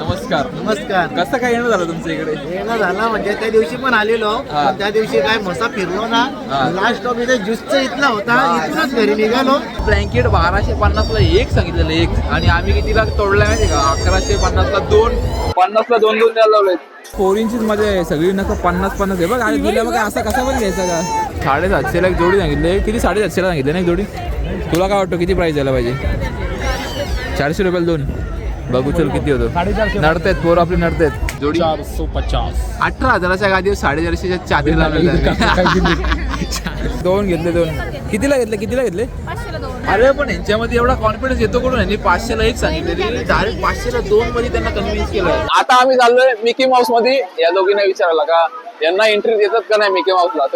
नमस्कार. नमस्कार. कसं काय येणं झालं तुमच्या इकडे? येणं झाला म्हणजे त्या दिवशी पण आलेलो हा. पण त्या दिवशी काय मसा फिरलो ना. हा. लास्ट स्टॉप इथे ज्यूसचा इथला होता. इथूनच घरी निघालो. ब्लँकेट बाराशे पन्नासला एक सांगितलेलं एक. आणि आम्ही कितीला तोडलाय माहिती का? अकराशे पन्नासला दोन. पन्नासला दोन दोन द्यायला लावले फोर मजा आहे. सगळी नका पन्नास पन्नास. आहे बघ आणि दिल्या बघा असा कसा पण घ्यायचा का? साडेसातशेला एक जोडी सांगितले. किती साडेसातशेला सांगितले ना एक जोडी? तुला काय वाटतं किती प्राईस द्यायला पाहिजे? चारशे रुपयाला दोन. बघू चल किती होतो. नडतायत पोर आपली नडतायत जोडी. चार सौ पचास अठरा हजाराच्या गादीवर साडेचारशेच्या चादरीला मिळतात दोन घेतले दोन. कितीला घेतले कितीला घेतले? अरे पण यांच्यामध्ये एवढा कॉन्फिडन्स येतो कडून यांनी पाचशेला एक सांगितलेली. डायरेक्ट पाचशेला दोन मध्ये त्यांना कन्व्हिन्स केलं आता आम्ही चाललोय मिकी माऊसमध्ये या दोघींना विचारायला का? यांना एंट्री देतात का नाही मिकी माऊसला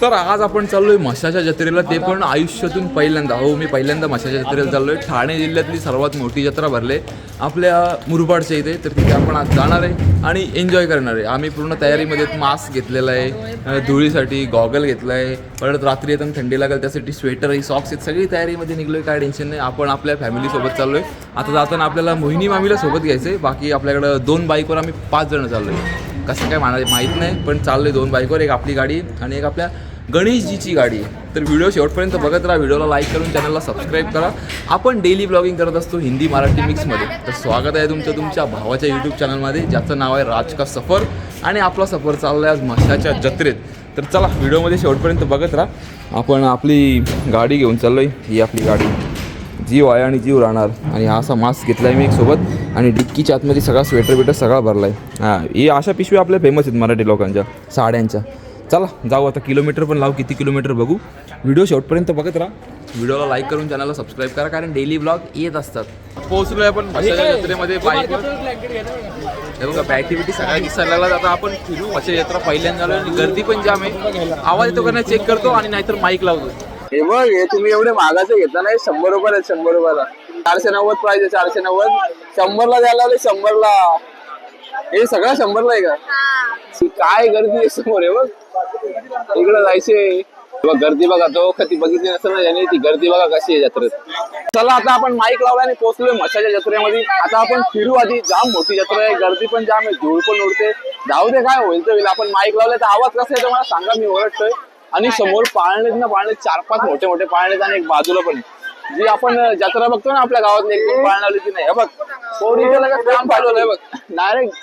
तर आज आपण चाललोय मशाच्या जत्रेला. ते पण आयुष्यातून पहिल्यांदा. हो मी पहिल्यांदा मशाच्या जत्रेला चाललोय. ठाणे जिल्ह्यातली सर्वात मोठी जत्रा भरले. आपल्या मुरबाडच्या इथे. तर तिथे आपण आज जाणार आहे आणि एन्जॉय करणार आहे. आम्ही पूर्ण तयारीमध्ये मास्क घेतलेला आहे. धुळीसाठी गॉगल घेतला आहे परत रात्री येताना थंडी लागेल त्यासाठी स्वेटर आहे सॉक्स आहेत. सगळी तयारीमध्ये निघलोय. काय टेन्शन नाही. आपण आपल्या फॅमिलीसोबत चाललोय. आता जाताना आपल्याला मोहिनी मामीला सोबत घ्यायचं आहे बाकी आपल्याकडं दोन बाईकवर आम्ही पाच जण चाललोय. कसं काय मला माहीत नाही पण चाललोय दोन बाईकवर एक आपली गाडी आणि एक आपल्या गणेशजीची गाडी. आहे तर व्हिडिओ शेवटपर्यंत बघत राहा व्हिडिओला लाईक करून चॅनलला सबस्क्राईब करा. आपण डेली ब्लॉगिंग करत असतो हिंदी मराठी मिक्समध्ये तर स्वागत आहे तुमचं तुमच्या भावाच्या यूट्यूब चॅनलमध्ये ज्याचं नाव आहे राज का सफर आणि आपला सफर चालला आहे आज म्हशाच्या जत्रेत. तर चला व्हिडिओमध्ये शेवटपर्यंत बघत राहा. आपण आपली गाडी घेऊन चाललोय ही आपली गाडी. जीव आहे आणि जीव राहणार. आणि हा असा मास्क घेतला आहे मी एक सोबत. आणि डिक्कीच्या आतमध्ये सगळा स्वेटर बिटर सगळा भरला आहे हां ही अशा पिशवी आपल्या फेमस आहेत मराठी लोकांच्या. साड्यांच्या. चला जाऊ आता. किलोमीटर पण लावू. किती किलोमीटर बघू. व्हिडिओ शेवटपर्यंत बघत राहा. व्हिडिओला लाईक करून चॅनलला सबस्क्राईब करा कारण डेली ब्लॉग येत असतात. पोहोचलोय आपण म्हशाच्या जत्रेमध्ये बाईकवर हे बघा. ॲक्टिव्हिटी सगळ्या दिसायला लागला. आता आपण फिरू. म्हशा जत्रा पहिल्यांदा गर्दी पण जाम आहे. आवाज येतो का चेक करतो आणि नाहीतर माईक लावतो. हे बघ हे तुम्ही एवढे महागाचे घेतला नाही. शंभर रुपयाला शंभर रुपयाला. चारशे नव्वद प्राइस आहे चारशे नव्वद. शंभरला द्यायला लावले शंभरला. हे सगळं शंभरला आहे का? काय गर्दी आहे समोर आहे बघ. इकडं जायचे. गर्दी बघा तो कधी बघितली नसेल ना याने ती गर्दी बघा कशी आहे जत्रेत. चला आता आपण माईक लावला आणि पोहोचलोय मशाच्या जत्रेमध्ये. आता आपण फिरू आधी. जाम मोठी जत्रा आहे गर्दी पण जाम आहे धूळ पण उडते. जाऊ दे काय होईल तर होईल. आपण माईक लावलं तर आवाज कसा येतो मला सांगा मी ओरडतोय. आणि समोर पाळणेत ना पाळणे चार पाच मोठे मोठे पाळणेत आणि एक बाजूला पण. जी आपण जत्रा बघतो ना आपल्या गावातली एक दोन पाळणा लावली ती नाही. हे बघ पोरीचं लगेच काम बघ. डायरेक्ट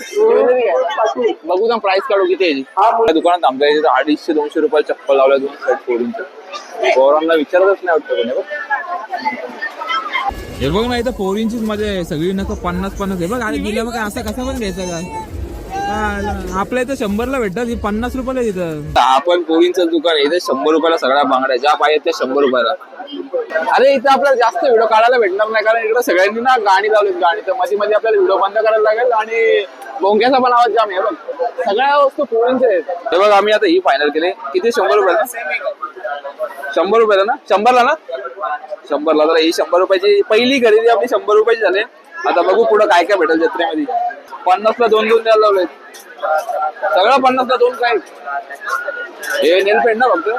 बघू ना प्राइस काढू किती आहे. दुकानात आमच्या इथे अडीचशे दोनशे रुपये चप्पल लावल्या दोन सेट पोरींच्या पोरांना विचारतच नाही वाटतं कोणी बघ. हे बघ ना इथं फोर इंचीच मजा आहे. सगळी नका पन्नास पन्नास. आहे बघ आणि दिल्या बघा असं कसा पण घ्यायचा काय? हा, आपल्या इथं शंभरला भेटतात ही पन्नास रुपयाला तिथं आपण पोरींचं दुकान आहे इथे शंभर रुपयाला सगळ्या बांगड्या ज्या पाहिजेत त्या शंभर रुपयाला. अरे इथे आपल्याला जास्त व्हिडिओ काढायला भेटणार नाही कारण इकडे सगळ्यांनी ना गाणी लावलीत गाणी. तर मध्ये मध्ये आपल्याला व्हिडिओ बंद करायला लागेल आणि बोंग्याचा पण आवाज जाम आहे. बघ सगळ्या वस्तू पोरींच्या आहेत. हे बघ आम्ही आता ही फायनल केली. किती? शंभर रुपयाला शंभर रुपयाला ना? शंभरला ना? शंभरला. तर ही शंभर रुपयाची पहिली खरेदी आपली शंभर रुपयाची झाली. आता बघू पुढे काय काय भेटेल जत्रेमध्ये. पन्नासला दोन दोन द्यायला लावले सगळं पन्नासला दोन काय? हे नेल पेंट ना फक्त?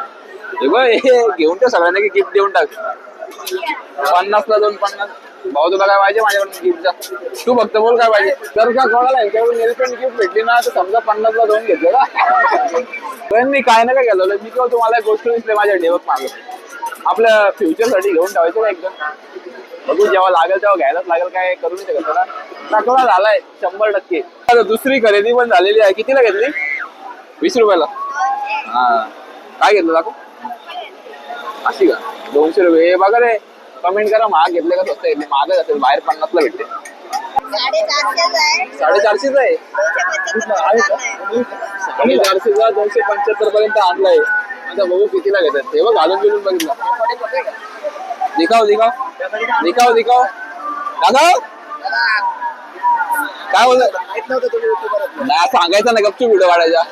हे बघ हे घेऊन ठेव सगळ्यांना की गिफ्ट देऊन टाक. पन्नासला दोन पन्नास. भाऊ तुला काय पाहिजे माझ्याकडून गिफ्टचा तू फक्त बोल काय पाहिजे. तर का कोणाला यांच्याकडून एलिफंट गिफ्ट भेटली ना तर समजा पन्नासला दोन घेतले का पण मी काय ना काय गेलो मी किंवा तुम्हाला एक गोष्ट दिसले माझ्या डेवक मागे. आपल्या फ्युचरसाठी घेऊन ठेवायचं का एकदम? बघू जेव्हा लागेल तेव्हा घ्यायलाच लागेल काय करू नाही शकत ना. टाकला झालाय शंभर टक्के. आता दुसरी खरेदी पण झालेली आहे. कितीला घेतली? वीस रुपयाला. हा. काय घेतलं दाखव. अशी का? दोनशे रुपये. हे बघा रे कमेंट करा महाग घेतले का स्वस्त घेतले महागच असेल बाहेर पन्नासला भेटते. साडेचारशेच आहे. साडेचारशेचा दोनशे पंच्याहत्तर पर्यंत आणलाय आता बघू कितीला घेतात. हे बघ घालून बिलून बघितलं. दिखाव दिखाव दिखाव दिखाव दादा? काय नाही सांगायचं ना गपचूप व्हिडिओ काढायचा.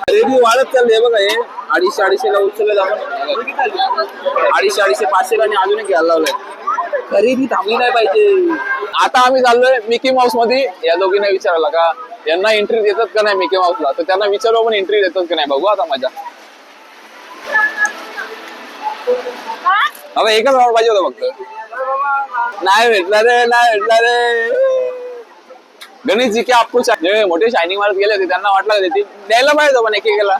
खरेदी वाढत चालली बघा हे. अडीचशे अडीचशेला उचलले आपण अडीचशे अडीचशे पाचशे आणि अजून एक घ्यायला लावलंय. खरेदी थांबली नाही पाहिजे. आता आम्ही चाललोय मिकी माऊसमध्ये या दोघींना विचारायला का यांना एंट्री देतात का नाही मिकी माऊसला तर त्यांना विचारू पण एंट्री देतात का नाही? बघू आता मजा. आता एकच राऊंड पाहिजे होता फक्त. नाही भेटला रे नाही भेटला रे. गणेश जी के आपण मोठे शायनिंग मारत गेले होते त्यांना वाटलं ते द्यायला पाहिजे पण एकेकाला.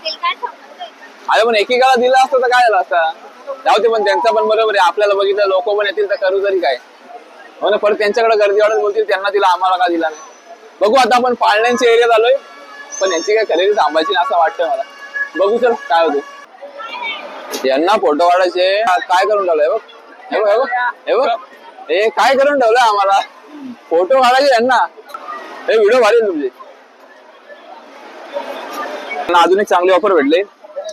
अरे पण एकेकाला दिला असतं तर काय झालं असतं? जाऊ ते पण त्यांचा पण बरोबर आहे. आपल्याला बघितलं लोक पण येतील तर करू तरी काय? हो ना परत त्यांच्याकडे गर्दी वाढत बोलतील त्यांना दिला आम्हाला का दिला नाही? बघू आता आपण पाळण्यांच्या एरियात आलोय पण यांची काय खरेदी थांबायची नाही असं वाटतंय मला. बघू सर काय होतं यांना फोटो काढायचे काय करून ठेवलंय बघ? हे बघ हे बघ हे काय करून ठेवलं आम्हाला? फोटो काढायचे यांना. हे व्हिडिओ भारी तुमचे. अजून एक चांगली ऑफर भेटले.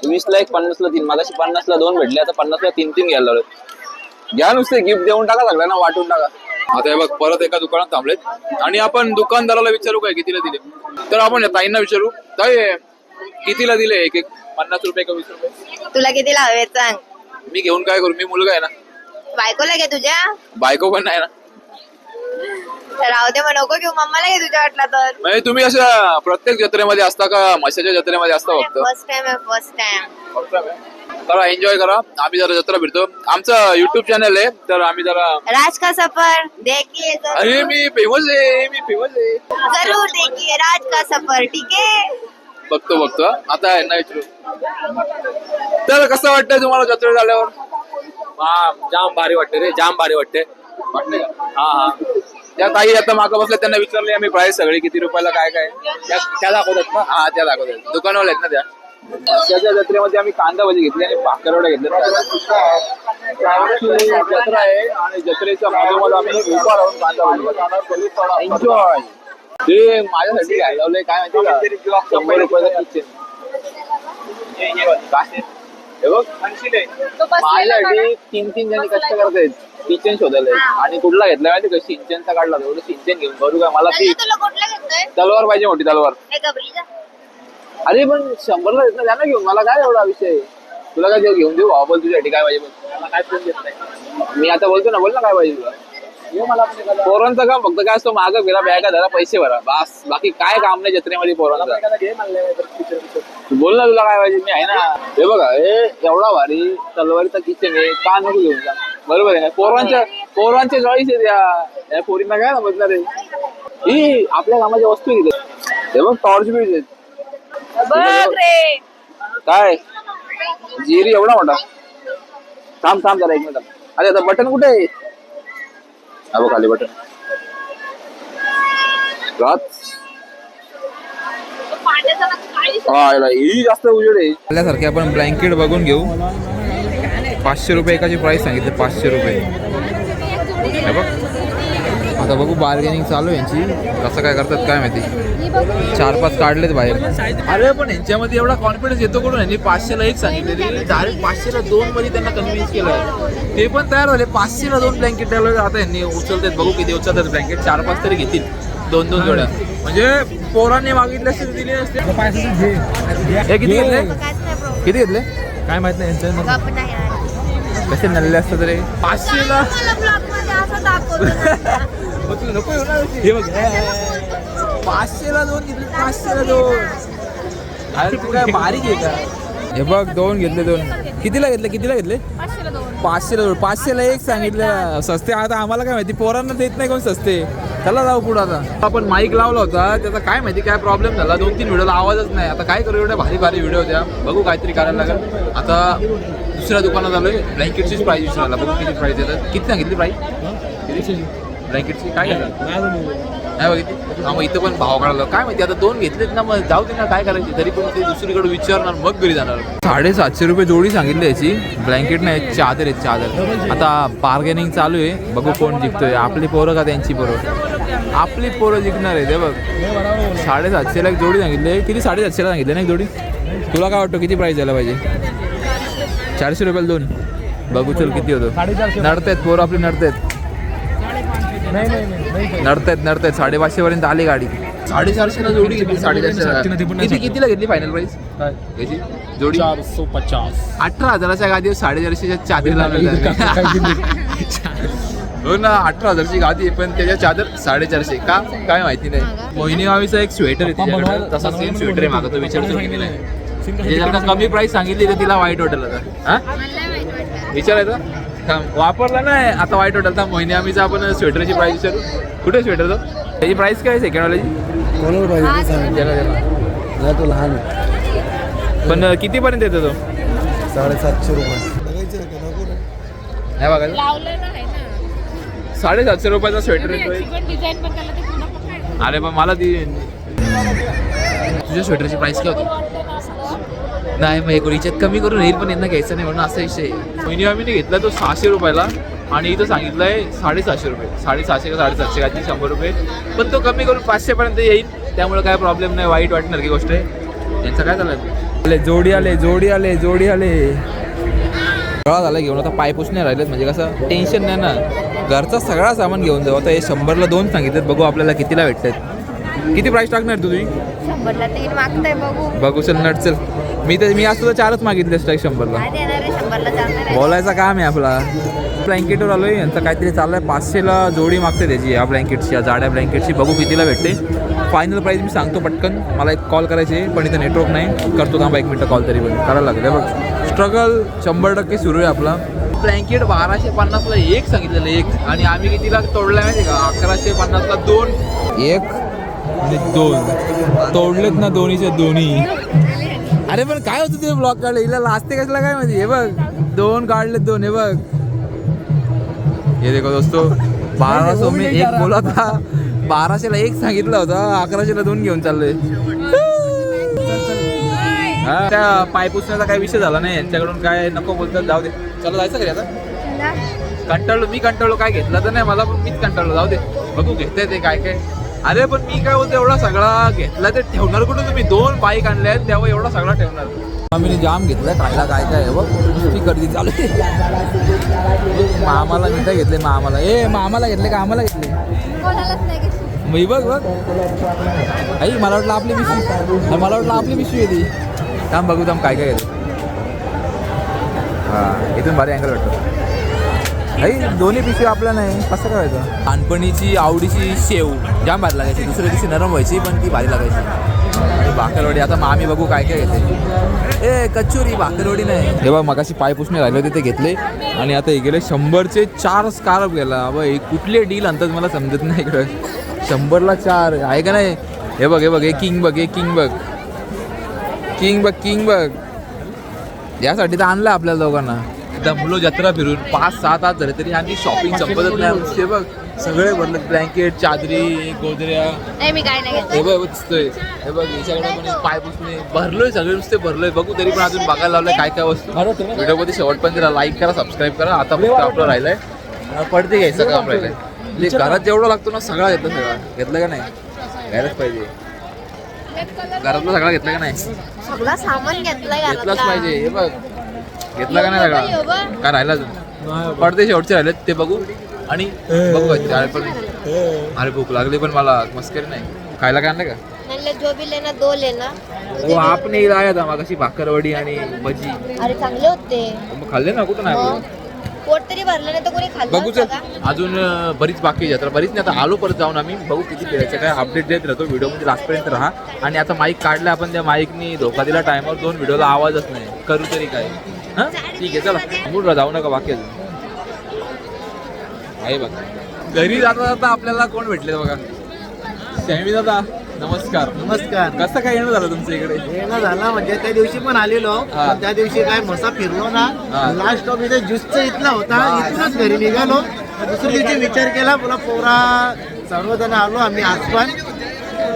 वीस ला एक पन्नास ला तीन. मागाशी पन्नास ला दोन भेटले आता पन्नास ला तीन तीन घ्यायला लावले घ्या नुसते गिफ्ट देऊन टाका सगळ्यांना वाटून टाका. आता हे बघ परत एका दुकानात थांबलेत. आणि आपण दुकानदाराला विचारू काय कितीला दिले? तर आपण या ताईंना विचारू. ताई कितीला दिले? एक एक पन्नास रुपये का वीस रुपये? तुला किती लावे सांग. मी घेऊन काय करू? मी मुलगा आहे ना. बायकोला घे तुझ्या. बायको पण नाही ना. राहू दे मग नको घेऊ. मम्माला घे तुझ्या वाटला तर. म्हणजे तुम्ही अशा प्रत्येक जत्रेमध्ये असता का? म्हशाच्या जत्रेमध्ये असता फक्त? फर्स्ट टाइम आहे फर्स्ट टाइम चला एन्जॉय करा आम्ही जरा जत्रा फिरतो. आमचं युट्यूब चॅनल आहे तर आम्ही जरा राज का सफर? देखिए जरूर. अरे मी फेमस आहे मी फेमस आहे. जरूर देखिए राज का सफर ठीक है? बघतो बघतो. आता यांना विचारू तर कसं वाटतंय तुम्हाला जत्रा झाल्यावर? हा जाम भारी वाटते रे जाम भारी वाटते वाटतंय का? हा हा. त्या ताई आता मागं बसल्या त्यांना विचारले आम्ही प्राइस सगळे किती रुपयाला काय काय? त्या त्या दाखवतात ना. हा त्या दाखवतात. दुकानवाले आहेत ना त्या. त्याच्या जत्रेमध्ये आम्ही कांदा भाजी घेतली आणि भाकरवड्या घेतल्या. आमची जत्रा आहे आणि जत्रेच्या मधोमध आम्ही उभा राहून कांदा भाजी एन्जॉय ते माझ्यासाठी घ्यायला लावलंय काय माहिती का? शंभर रुपयाचं किचन काय हे बघ. माझ्यासाठी तीन तीन जणी कष्ट करतायत. किचन शोधायला. आणि कुठला घेतला माहिती का? सिंचनचा काढला तेवढं सिंचन घेऊन? करू का मला ती तलवार पाहिजे मोठी तलवार. अरे पण शंभरला येत ना घेऊन. मला काय एवढा विषय? तुला काय देऊ घेऊन देऊ? भाऊ बोल तुझ्यासाठी काय पाहिजे. मला काय फोन देत नाही मी आता बोलतो ना बोल ना काय पाहिजे तुला. पोरांचं काम फक्त काय असतो? मागं फिरा बॅगा धरा पैसे भरा. बस. बाकी काय काम नाही जत्रेमध्ये पोरांचं. तू बोल ना तुला काय पाहिजे. मी आहे ना. हे बघा हे एवढा भारी तलवारीचा किचन आहे. का नको घेऊन जा? बरोबर आहे. ना पोरांच्या पोरांच्या चॉईस आहेत या या पोरींना काय समजणार आहे? ही आपल्या कामाच्या वस्तू आहे इथे. हे बघ टॉर्च बीज आहेत. काय? जिरी एवढा मोठा. थांब थांब जरा एक मिनिट. अरे आता बटन कुठे आहे? हा बघ खाली बटन हा ही जास्त उजेड आहे. आपल्यासारखे आपण ब्लँकेट बघून घेऊ. पाचशे रुपये एकाची प्राइस सांगितली पाचशे रुपये. हे बघ. आता बघू बार्गेनिंग चालू आहे यांची. कसं काय करतात काय माहिती. चार पाच काढलेत बाहेर. अरे पण यांच्यामध्ये एवढा कॉन्फिडन्स येतो कुठून? यांनी पाचशेला एक सांगितले डायरेक्ट पाचशेला दोन मध्ये त्यांना कन्व्हिन्स केलं ते पण तयार झाले. पाचशेला दोन ब्लँकेट ठेवले आता यांनी उचलतात. बघू किती उचलतात ब्लँकेट चार पाच तरी घेतील. दोन दोन जोड्या. म्हणजे पोरांनी मागितले असते दिले असते हे किती घेतले? किती घेतले? काय माहीत नाही कसे नल्ले असतात रे? पाचशेला नको हे बघ. पाचशेला दोन घेतले पाचशेला दोन. अरे तू काय बारीक आहे का हे बघ दोन घेतले दोन. कितीला घेतले कितीला घेतले? पाचशेला दोन. पाचशेला एक सांगितलं. सस्ते आता आम्हाला काय माहिती? पोरांना देत नाही कोण सस्ते. चला जाऊ पुढं आता. आपण माईक लावला होता त्याचा काय माहिती काय प्रॉब्लेम झाला. दोन तीन व्हिडिओला आवाजच नाही. आता काय करू एवढ्या भारी भारी व्हिडिओ होत्या. बघू काहीतरी करायला लागेल. आता दुसऱ्या दुकानात आलोय. ब्लँकेटचीच प्राईज विचारायला बघू किती प्राईस येतात. किती सांगितली प्राईज किती ब्लँकेटची. काय नाही बघितली हा मग इथं पण भाव काढायला काय माहिती? आता दोन घेतलेत ना मग जाऊ दे ना काय करायचे? तरी पण ते दुसरीकडे विचारणार मग घरी जाणार. साडेसातशे रुपये जोडी सांगितली याची. ब्लँकेट नाही चादर आहेत चादर. आता बार्गेनिंग चालू आहे. बघू कोण जिंकतोय. आपली पोरं का त्यांची पोरं? आपली पोरं जिंकणार आहे ते बघ. साडेसातशेला एक जोडी सांगितली किती साडेसातशेला सांगितली ना एक जोडी? तुला काय वाटतं किती प्राईस द्यायला पाहिजे? चारशे रुपयाला दोन. बघू चल किती होतं. नडतायत पोरं आपली नडतायत. नडतायत नडतायत. साडेपाचशे पर्यंत आली गाडी. साडेचारशेला जोडी घेतली साडेचारशे किती कितीला घेतली फायनल प्राइस याची? जोडी? चार सौ पचास अठरा हजाराच्या गादीवर साडेचारशेच्या चादरीला हो ना अठरा हजारची गादी आहे पण त्याच्या चादर साडेचारशे. का? काय माहिती नाही. मोहिनी मावीचा एक स्वेटर आहे तिच्याकडे. तसा सेम स्वेटर आहे मागं तो विचारतो. की नाही म्हणजे जर का कमी प्राइस सांगितली तर तिला वाईट वाटेल आता. हा. विचारायचं थांब वापरला नाही आता वाईट वाटेल. थांब मोहिनी आम्हीच आपण स्वेटरची प्राइस विचारू. कुठे स्वेटर तो? त्याची प्राइस काय सेकंड वाल्याची कोणाला पाहिजे ते सांग नाही तो लहान आहे. पण कितीपर्यंत येतो तो? साडेसातशे रुपये. बघायचं आहे का? नको रे? नाही बघा लावलेलं आहे ना. साडेसातशे रुपयाचा स्वेटर येतोय त्याची पण डिझाईन पण त्याला ते पुन्हा पकडलं. अरे पण मला ती तुझ्या स्वेटरची प्राइस काय होती? नाही मग एक याच्यात कमी करून येईल पण यांना घ्यायचं नाही म्हणून असा विषय आहे. महिनी आम्ही घेतला तो सहाशे रुपयाला. आणि इथं सांगितलंय साडेसहाशे रुपये. साडेसहाशे का साडेसातशे का शंभर रुपये. पण तो कमी करून पाचशे पर्यंत येईल. त्यामुळे काय प्रॉब्लेम नाही वाईट वाटणार की गोष्ट आहे. यांचं काय झालं आले जोडी आले जोडी आले जोडी आले. सगळा झाला घेऊन. आता पाय पुसणे राहिलेत. म्हणजे कसं टेन्शन नाही ना. घरचा सगळा सामान घेऊन जाऊ. आता हे शंभरला दोन सांगितलेत. बघू आपल्याला कितीला भेटतात किती प्राईस टाकणार तू तुम्ही शंभरला तीन मागताय बघू. बघू चल नट चल. मी तर मी असतो तर चारच मागितले स्ट्राईक शंभरला. काय देणार आहे शंभरला आहे. बोलायचा काम आहे आपला. ब्लँकेटवर आलोय यांचं काहीतरी चाललंय. पाचशेला जोडी मागते त्याची या ब्लँकेटची या जाड्या ब्लँकेटची बघू कितीला भेटते. फायनल प्राईस मी सांगतो पटकन. मला एक कॉल करायची आहे पण इथं नेटवर्क नाही. करतो थांबा एक मिनटं कॉल तरी पण. करायला लागलं हे बघ. स्ट्रगल शंभर टक्के सुरू आहे आपला. ब्लँकेट बाराशे पन्नासला एक सांगितलेलं एक. आणि आम्ही कितीला तोडलाय माहिती आहे का? अकराशे पन्नासला दोन. एक आणि दोन. तोडलेत ना दोन्हीचे दोन्ही. अरे पण काय होतं ते ब्लॉक काढलं? हिला लाजते कसला काय माहिती? हे बघ. दोन काढलेत दोन हे बघ. हे देखो दोस्तो बाराशे मी एक बोला था बाराशेला एक सांगितलं होतं. अकराशेला दोन घेऊन चाललोय. हा, त्या पाय पुसण्याचा काही विषय झाला नाही. यांच्याकडून काय नको बोलतात जाऊ दे. चला जायचं घरी आता. कंटाळलो मी कंटाळलो काय घेतलं तर नाही मला पण मीच कंटाळलो. जाऊ दे. बघू घेते ते काय काय. अरे पण मी काय बोलतो एवढा सगळा घेतला ते ठेवणार कुठे तुम्ही? दोन बाईक आणल्या आहेत तेव्हा एवढा सगळा ठेवणार. आम्ही जाम घेतलाय खायला काय काय बघ. नुसती गर्दी चालू मामाला मिठाई घेतले मामाला. ए मामाला घेतले का? आम्हाला घेतले. मी बघ बघ. आई मला वाटलं आपली पिशवी मला वाटलं आपली पिशवी आहे ती. थांब बघू थांब काय काय घेतो हा इथून भारी अँगल वाटतो. दोन्ही पिशवी आपल्या नाही. कसं करायचं? लहानपणीची आवडीची शेव. जाम भारी लागायची. दुसऱ्या दिवशी नरम व्हायची पण ती भारी लागायची. आणि भाकरवडी. आता मग आम्ही बघू काय काय घेते ए कचोरी भाकरवडी नाही. हे बघ मगाशी पाय पुसणे राहिले होते ते घेतले. आणि आता हे गेले शंभरचे चार स्कार्फ गेला बघ हे कुठले डील आणतात मला समजत नाही इकडं. शंभरला चार. आहे का नाही? हे बघ हे बघ हे किंग बघ हे किंग बघ. किंग बघ किंग बघ. यासाठी तर आणलं आपल्याला दोघांना. दमलो जत्रा फिरून पाच सात आठ झाले तरी आम्ही शॉपिंग संपतच नाही बघ सगळे भरले ब्लँकेट चादरी गोदऱ्या. नाही मी काय नाही हे बघ दिसतोय हे बघ याच्याकडे पण पाय पुसणे. भरलोय सगळे नुसते भरलोय. बघू तरी पण अजून बघायला लावलंय काय काय वस्तू. व्हिडिओमध्ये शेवटपर्यंत लाईक करा सबस्क्राईब करा. आता फक्त आपलं राहिलंय. पडते घ्यायचं काम राहिलंय म्हणजे घरात जेवढं लागतो ना सगळा घेतलं सगळं. घेतलं का नाही? घ्यायलाच पाहिजे. घरातलं सगळं घेतलं का नाही? सगळं सामान घेतलंय घेतलाच. पाहिजे. हे बघ. घेतला का नाही सगळा. काय राहिला अजून? पडदे शेवटचे राहिलेत ते बघू. आणि बघू. अरे पण. अरे भूक लागली पण मला मस्करी नाही. खायला काय आणलं का? जो भी लेना दो लेना. हो आपण आया था मागाशी भाकरवडी आणि भजी. अरे चांगले होते. मग खाल्ले ना कुठं नाही? पोट तरी भरलं नाही तर कोणी खाल्लं बघू चल. अजून बरीच बाकी आहे जत्रा बरीच नाही आता आलो परत जाऊन आम्ही. बघू किती फिरायचं काय अपडेट देत राहतो. व्हिडिओमध्ये लास्टपर्यंत राहा. आणि आता माईक काढला आपण त्या माईकनी धोका दिला टायमावर दोन व्हिडिओला आवाजच नाही. करू तरी काय? हां? ठीक आहे चला. मूड जाऊ नका बाकी अजून. आहे बघा. घरी जाता जाता आपल्याला कोण भेटले बघा? सॅमी दादा नमस्कार. नमस्कार. कसं काय येणं झालं तुमच्या इकडे? येणं झाला म्हणजे त्या दिवशी पण आलेलो. हा. पण त्या दिवशी काय मसा फिरलो ना. हा. लास्ट स्टॉप इथे ज्यूसचा इथला होता. इथूनच घरी निघालो. दुसऱ्या दिवशी विचार केला बोला पोरा सर्वजण आलो आम्ही आज पण.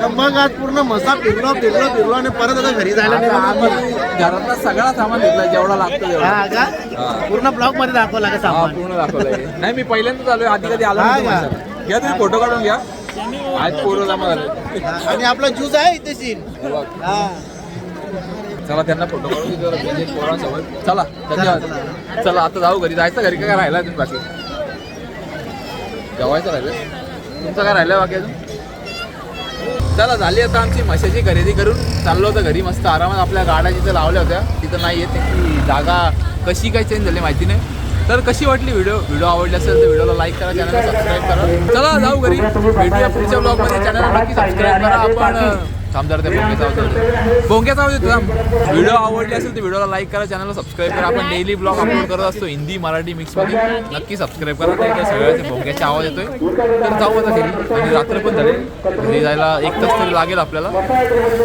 तर मग आज पूर्ण मसा फिरलो फिरलो फिरलो आणि परत आता घरी जायला निघालो. आम्ही घरातला सगळा सामान घेतला जेवढा लागतो हा तेवढा का. पूर्ण ब्लॉगमध्ये दाखवला का हा सामान पूर्ण दाखवलंय. नाही मी पहिल्यांदाच आलोय आधी कधी आलो हा का? माझ्याला. घ्या तुम्ही फोटो काढून घ्या. आज पोरं जमा झाले. हा, आणि आपला ज्यूस आहे इथे सीन हे. चला त्यांना फोटो काढून घेतो जरा म्हणजे पोरांसोबत. चला धन्यवाद. चला आता जाऊ घरी. जायचं घरी काय राहिला तुम्ही बाकी? जेवायचं राहिलं. तुमचं काय राहिलं बाकी अजून? चला झाली आता आमची मशाची खरेदी करून चाललो होतं घरी मस्त आरामात आपल्या गाड्या जिथं लावल्या होत्या तिथं नाही येत की जागा कशी काय चेंज झाली माहिती नाही. तर कशी वाटली व्हिडिओ व्हिडिओ आवडली असेल तर व्हिडिओला लाईक करा चॅनलला सबस्क्राईब करा. चला जाऊ घरी. भेटूया पुढच्या ब्लॉगमध्ये चॅनलला नक्की सबस्क्राईब करा. आपण थांब जरा ते भोंग्याचा आवाज येतोय. भोंग्याचा आवाज येतो थांब. व्हिडिओ आवडली असेल तर व्हिडिओला लाईक करा चॅनलला सबस्क्राईब करा. आपण डेली ब्लॉग अपलोड करत असतो हिंदी मराठी मिक्समध्ये नक्की सबस्क्राईब करा. नाही तर सगळ्याचे भोंग्याचा आवाज येतोय. तर जाऊ आता घरी. आणि रात्र पण झाले. घरी जायला एक तास तरी लागेल आपल्याला.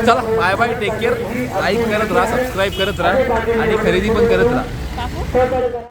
चला bye bye take care like करत राहा सबस्क्राईब करत राहा. आणि खरेदी पण करत राहा.